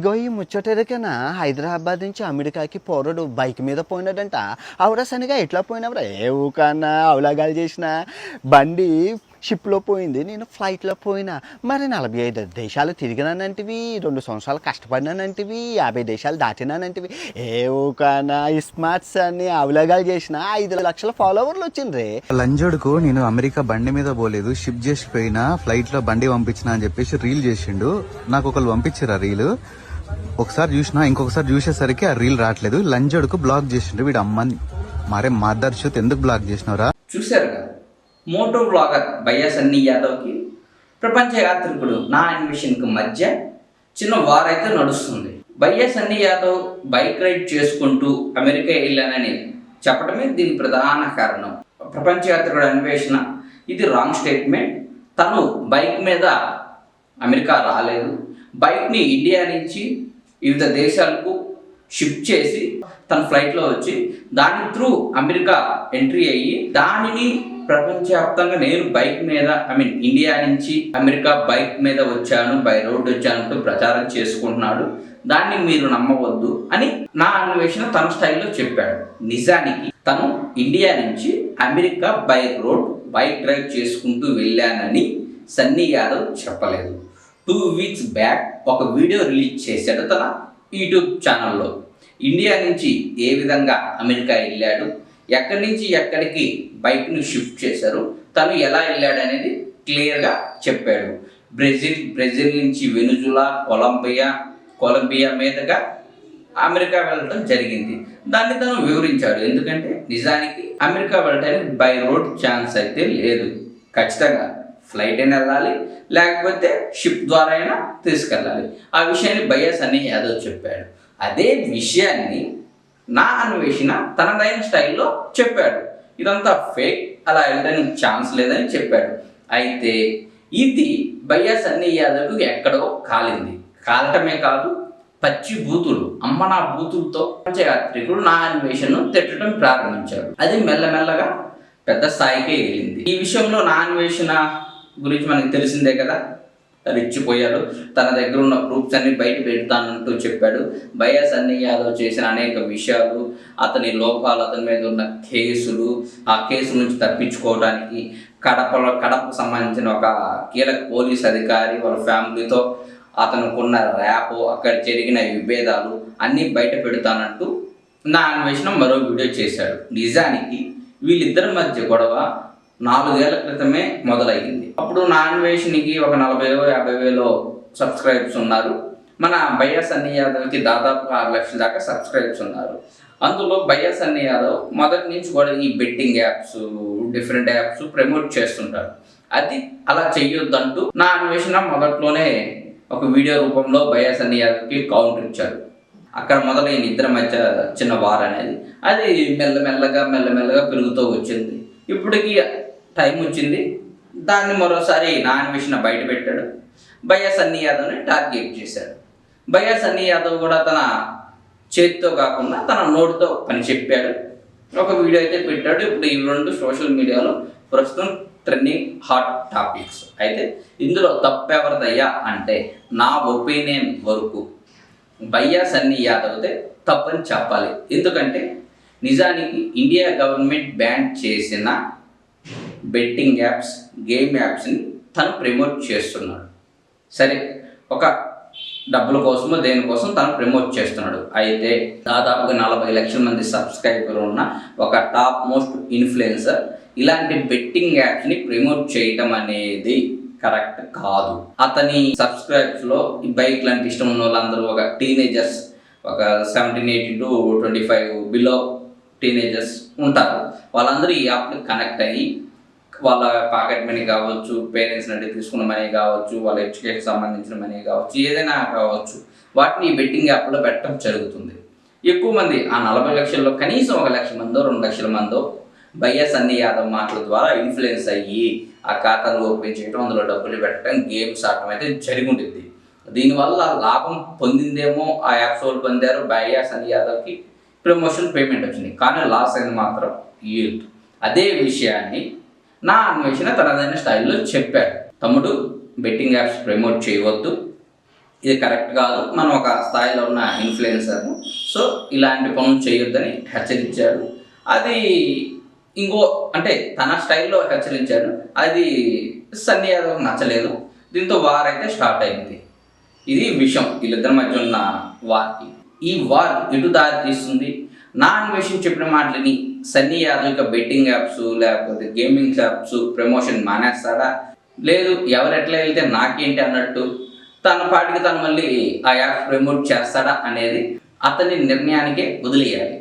ఇగో ఈ ముచ్చటెరకనా హైదరాబాద్ నుంచి అమెరికాకి పోరడు బైక్ మీద పోయినాడంట. ఆవిడ ఎట్లా పోయినవరా? ఏ ఊకన్నా అవలాగాలు చేసిన. బండి షిప్లో పోయింది నేను ఫ్లైట్లో పోయినా. మరి నలభై ఐదు దేశాలు తిరిగినానంటివి రెండు సంవత్సరాలు కష్టపడినానంటివి యాభై దేశాలు దాటినానంటివి. ఏ ఊకనా ఈ స్మార్ట్స్ అన్ని అవలాగాలు చేసిన ఐదు లక్షల ఫాలోవర్లు వచ్చిండ్రే. లంజోడుకు నేను అమెరికా బండి మీద పోలేదు షిప్ చేసిపోయినా ఫ్లైట్లో బండి పంపించిన అని చెప్పేసి రీల్ చేసిండు. నాకు ఒకళ్ళు పంపించారు ఆ రీల్? ఒకసారి చూసినా ఇంకొకసారి చూసేసరికి ఆ రీల్ రావట్లేదు. లంజడుకు బ్లాక్ చేసిండు వీడు అమ్మని. మరే మదర్ షూత్ ఎందుకు బ్లాక్ చేసినవరా చూశారు కదా? మోటో బ్లాగర్ భయ్యా సన్నీ యాదవ్కి ప్రపంచ యాత్రికుడు నా అన్వేషణకు మధ్య చిన్న వారైతే నడుస్తుంది. భయ్యా సన్నీ యాదవ్ బైక్ రైడ్ చేసుకుంటూ అమెరికా వెళ్ళానని చెప్పడమే దీని ప్రధాన కారణం. ప్రపంచ యాత్రికుడు అన్వేషణ ఇది రాంగ్ స్టేట్మెంట్ తను బైక్ మీద అమెరికా రాలేదు. బైక్ని ఇండియా నుంచి వివిధ దేశాలకు షిఫ్ట్ చేసి తన ఫ్లైట్లో వచ్చి దాని త్రూ అమెరికా ఎంట్రీ అయ్యి దానిని ప్రపంచవ్యాప్తంగా నేను బైక్ మీద ఐ మీన్ ఇండియా నుంచి అమెరికా బైక్ మీద వచ్చాను బై రోడ్ వచ్చానంటూ ప్రచారం చేసుకుంటున్నాడు. దాన్ని మీరు నమ్మవద్దు అని నా అన్వేషణ తన స్టైల్లో చెప్పాడు. నిజానికి తను ఇండియా నుంచి America by road bike drive చేసుకుంటూ వెళ్ళానని సన్నీ యాదవ్ చెప్పలేదు. టూ వీక్స్ బ్యాక్ ఒక వీడియో రిలీజ్ చేశాడు తన యూట్యూబ్ ఛానల్లో. ఇండియా నుంచి ఏ విధంగా అమెరికా వెళ్ళాడు ఎక్కడి నుంచి ఎక్కడికి బైక్ను షిఫ్ట్ చేశారు తను ఎలా వెళ్ళాడు అనేది క్లియర్గా చెప్పాడు. బ్రెజిల్ బ్రెజిల్ నుంచి వెనుజులా కొలంబియా కొలంబియా మీదుగా అమెరికా వెళ్ళడం జరిగింది. దాన్ని తను వివరించాడు. ఎందుకంటే నిజానికి అమెరికా వెళ్ళడానికి బై రోడ్ ఛాన్స్ అయితే లేదు. ఖచ్చితంగా ఫ్లైట్ అయినా వెళ్ళాలి లేకపోతే షిప్ ద్వారా అయినా తీసుకెళ్ళాలి. ఆ విషయాన్ని బయ్యస్ అని యాదవ్ చెప్పాడు. అదే విషయాన్ని నా అన్వేషణ తనదైన స్టైల్లో చెప్పాడు. ఇదంతా ఫేక్ అలా వెళ్ళడానికి ఛాన్స్ లేదని చెప్పాడు. అయితే ఇది బయ్యాస్ అన్ని యాదవ్కు ఎక్కడో కాలింది. కాలటమే కాదు పచ్చి బూతులు అమ్మ నా బూతులతో యాత్రికుడు నా అన్వేషణను తిట్టడం ప్రారంభించాడు. అది మెల్లమెల్లగా పెద్ద స్థాయికి వెళ్ళింది ఈ విషయంలో నా అన్వేషణ గురించి మనకి తెలిసిందే కదా. రెచ్చిపోయాడు తన దగ్గర ఉన్న ప్రూఫ్స్ అన్ని బయట పెడతానంటూ చెప్పాడు. బయాస్ అన్ని యాదవ్ చేసిన అనేక విషయాలు అతని లోపాలు అతని మీద ఉన్న కేసులు ఆ కేసు నుంచి తప్పించుకోవడానికి కడపలో కడపకు సంబంధించిన ఒక కీలక పోలీస్ అధికారి వాళ్ళ ఫ్యామిలీతో అతనుకున్న ర్యాప్ అక్కడ జరిగిన విభేదాలు అన్నీ బయట పెడతానంటూ నా అన్వేషణ మరో వీడియో చేశాడు. నిజానికి వీళ్ళిద్దరి మధ్య గొడవ నాలుగేళ్ళ క్రితమే మొదలైంది అప్పుడు నా అన్వేషణకి ఒక నలభై యాభై వేలు సబ్స్క్రైబ్స్ ఉన్నారు. మన బయ్యా సన్నీ యాదవ్కి దాదాపు ఆరు లక్షల దాకా సబ్స్క్రైబ్స్ ఉన్నారు. అందులో బయ్యా సన్నీ యాదవ్ మొదటి నుంచి కూడా ఈ betting apps different apps promote చేస్తుంటారు. అది అలా చెయ్యొద్దంటూ నా అన్వేషణ మొదట్లోనే ఒక వీడియో రూపంలో బయ్యా సన్నీ యాదవ్కి కౌంటర్ ఇచ్చారు. అక్కడ మొదలైన ఇద్దరి మధ్య చిన్న వార్ అనేది. అది మెల్లమెల్లగా మెల్లమెల్లగా పెరుగుతూ వచ్చింది. ఇప్పటికి టైం వచ్చింది. దాన్ని మరోసారి నా అన్వేషణ బయట పెట్టాడు. బయ్యా సన్నీ యాదవ్ని టార్గెట్ చేశాడు. బయ్యా సన్నీ యాదవ్ కూడా తన చేతితో కాకుండా తన నోటితో పని చెప్పాడు. ఒక వీడియో అయితే పెట్టాడు. ఇప్పుడు ఈ రెండు సోషల్ మీడియాలో ప్రస్తుతం ట్రెండింగ్ హాట్ టాపిక్స్ అయితే ఇందులో తప్పెవరిదయ్యా అంటే నా ఒపీనియన్ వరకు బయ్యా సన్నీ యాదవ్దే తప్పని చెప్పాలి. ఎందుకంటే నిజానికి ఇండియా గవర్నమెంట్ బ్యాన్ చేసిన బెట్టింగ్ యాప్స్ గేమ్ యాప్స్ని తను ప్రమోట్ చేస్తున్నాడు. సరే ఒక డబ్బుల కోసమో దేనికోసం తను ప్రమోట్ చేస్తున్నాడు. అయితే దాదాపుగా నలభై లక్షల మంది సబ్స్క్రైబర్ ఉన్న ఒక టాప్ మోస్ట్ ఇన్ఫ్లుయెన్సర్ ఇలాంటి బెట్టింగ్ యాప్స్ని ప్రమోట్ చేయటం అనేది కరెక్ట్ కాదు. అతని సబ్స్క్రైబ్స్లో ఈ బైక్ లాంటి ఇష్టం ఉన్న వాళ్ళందరూ ఒక టీనేజర్స్ ఒక seventeen eighty to twenty five below teenagers ఉంటారు. వాళ్ళందరూ ఈ యాప్కి కనెక్ట్ అయ్యి వాళ్ళ పాకెట్ మనీ కావచ్చు పేరెంట్స్ నుండి తీసుకున్న మనీ కావచ్చు వాళ్ళ ఎడ్యుకేషన్ సంబంధించిన మనీ కావచ్చు ఏదైనా కావచ్చు వాటిని ఈ బెట్టింగ్ యాప్లో పెట్టడం జరుగుతుంది. ఎక్కువ మంది ఆ నలభై లక్షల్లో కనీసం ఒక లక్ష మందో రెండు లక్షల మందో బయ్యస్ అన్ని యాదవ్ మాటల ద్వారా ఇన్ఫ్లుయెన్స్ అయ్యి ఆ ఖాతాను ఓపెన్ చేయడం అందులో డబ్బులు పెట్టడం గేమ్స్ ఆడటం అయితే జరిగి ఉంటుంది దీనివల్ల లాభం పొందిందేమో ఆ యాప్స్ వాళ్ళు పొందారు బయ్యాస్ అన్ని యాదవ్కి. ప్రమోషన్ పేమెంట్ వచ్చింది. కానీ లాస్ అయింది మాత్రం యూత్ అదే విషయాన్ని నా అన్వేషణ తనదైన స్టైల్లో చెప్పాడు తమ్ముడు బెట్టింగ్ యాప్స్ ప్రమోట్ చేయవద్దు. ఇది కరెక్ట్ కాదు. మనం ఒక స్థాయిలో ఉన్న ఇన్ఫ్లుయెన్సర్ను సో ఇలాంటి పనులు చేయొద్దని హెచ్చరించాడు. అది ఇంకో అంటే తన స్టైల్లో హెచ్చరించాడు. అది సన్నీ యాదవ్ నచ్చలేదు. దీంతో వారైతే స్టార్ట్ అయింది. ఇది విషయం వీళ్ళిద్దరి మధ్య ఉన్న వార్కి. ఈ వార్ ఇటు దారి తీస్తుంది. నా అన్వేషణ చెప్పిన మాటలని సన్నీ యాదవ్ యొక్క బెట్టింగ్ యాప్స్ లేకపోతే గేమింగ్ యాప్స్ ప్రమోషన్ మానేస్తాడా? లేదు ఎవరెట్లా వెళ్తే నాకేంటి అన్నట్టు తన పాటికి తను మళ్ళీ ఆ యాప్ ప్రమోట్ చేస్తాడా అనేది అతని నిర్ణయానికే వదిలేయాలి.